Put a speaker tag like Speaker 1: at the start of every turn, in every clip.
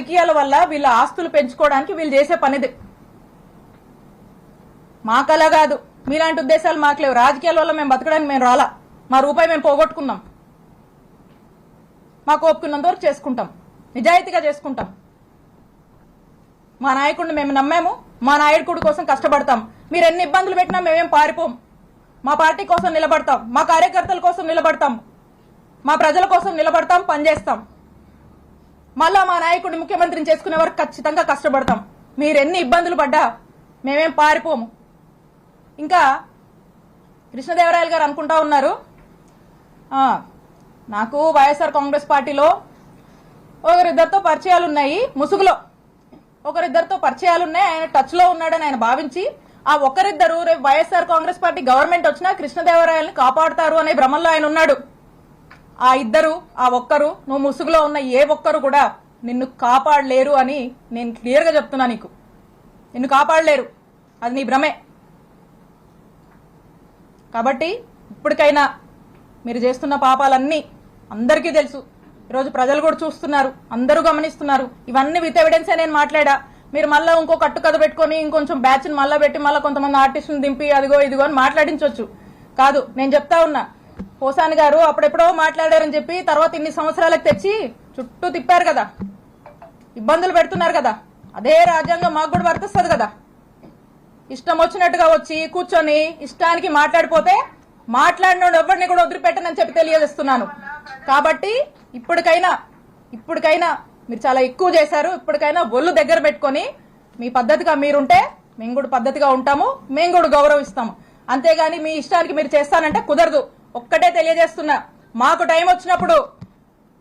Speaker 1: రాజకీయాల వల్ల వీళ్ళ ఆస్తులు పెంచుకోవడానికి వీళ్ళు చేసే పనిది. మాకలా కాదు. మీలాంటి ఉద్దేశాలు మాకు లేవు రాజకీయాల వల్ల మేము బతకడానికి మేము రాలా. మా రూపాయి మేము పోగొట్టుకున్నాం. మాకు ఒప్పుకున్నంత వరకు చేసుకుంటాం. నిజాయితీగా చేసుకుంటాం. మా నాయకుడిని మేము నమ్మాము. మా నాయకుడి కోసం కష్టపడతాం. మీరు ఎన్ని ఇబ్బందులు పెట్టినా మేమేం పారిపోం. మా పార్టీ కోసం నిలబడతాం. మా కార్యకర్తల కోసం నిలబడతాం. మా ప్రజల కోసం నిలబడతాం. పనిచేస్తాం. మళ్ళా మా నాయకుడిని ముఖ్యమంత్రిని చేసుకునే వరకు ఖచ్చితంగా కష్టపడతాం. మీరు ఎన్ని ఇబ్బందులు పడ్డా మేమేం పారిపోము. ఇంకా కృష్ణదేవరాయలు గారు అనుకుంటా ఉన్నారు. నాకు వైఎస్ఆర్ కాంగ్రెస్ పార్టీలో ఒకరిద్దరితో పరిచయాలు ఉన్నాయి ముసుగులో. ఒకరిద్దరితో పరిచయాలు ఉన్నాయి ఆయన టచ్లో ఉన్నాడని ఆయన భావించి ఆ ఒకరిద్దరు రేపు వైఎస్ఆర్ కాంగ్రెస్ పార్టీ గవర్నమెంట్ వచ్చినా కృష్ణదేవరాయల్ని కాపాడుతారు అనే భ్రమంలో ఆయన ఉన్నాడు. ఆ ఇద్దరు ఆ ఒక్కరు నువ్వు ముసుగులో ఉన్న ఏ ఒక్కరు కూడా నిన్ను కాపాడలేరు అని నేను క్లియర్గా చెప్తున్నా నీకు. నిన్ను కాపాడలేరు. అది నీ భ్రమే. కాబట్టి ఇప్పటికైనా మీరు చేస్తున్న పాపాలన్నీ అందరికీ తెలుసు. ఈరోజు ప్రజలు కూడా చూస్తున్నారు అందరూ గమనిస్తున్నారు. ఇవన్నీ విత్ ఎవిడెన్సే నేను మాట్లాడా. మీరు మళ్ళీ ఇంకో కట్టు కథ పెట్టుకొని ఇంకొంచెం బ్యాచ్ని మళ్ళీ పెట్టి మళ్ళీ కొంతమంది ఆర్టిస్టుని దింపి అదిగో ఇదిగో అని మాట్లాడించవచ్చు కాదు నేను చెప్తా ఉన్నా. పోసాని గారు అప్పుడెప్పుడో మాట్లాడారని చెప్పి తర్వాత ఇన్ని సంవత్సరాలకు తెచ్చి చుట్టూ తిప్పారు కదా. ఇబ్బందులు పెడుతున్నారు కదా. అదే రాజ్యాంగం మాకు కూడా వర్తిస్తుంది కదా. ఇష్టం వచ్చినట్టుగా వచ్చి కూర్చొని ఇష్టానికి మాట్లాడిపోతే మాట్లాడినోడు ఎవరిని కూడా వదిలిపెట్టనని చెప్పి తెలియజేస్తున్నాను. కాబట్టి ఇప్పటికైనా ఇప్పటికైనా మీరు చాలా ఎక్కువ చేశారు. ఇప్పటికైనా ఒళ్ళు దగ్గర పెట్టుకొని మీ పద్ధతిగా మీరుంటే మేము కూడా పద్ధతిగా ఉంటాము. మేము కూడా గౌరవిస్తాము. అంతేగాని మీ ఇష్టానికి మీరు చేస్తానంటే కుదరదు. ఒక్కటే తెలియజేస్తున్నా. మాకు టైం వచ్చినప్పుడు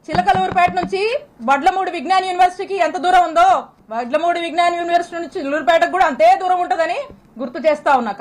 Speaker 1: చిలకలూరుపేట నుంచి వడ్లమూడి విజ్ఞాన యూనివర్సిటీకి ఎంత దూరం ఉందో వడ్లమూడి విజ్ఞాన యూనివర్సిటీ నుంచి చిల్లూరుపేటకు కూడా అంతే దూరం ఉంటుందని గుర్తు చేస్తా ఉన్నా.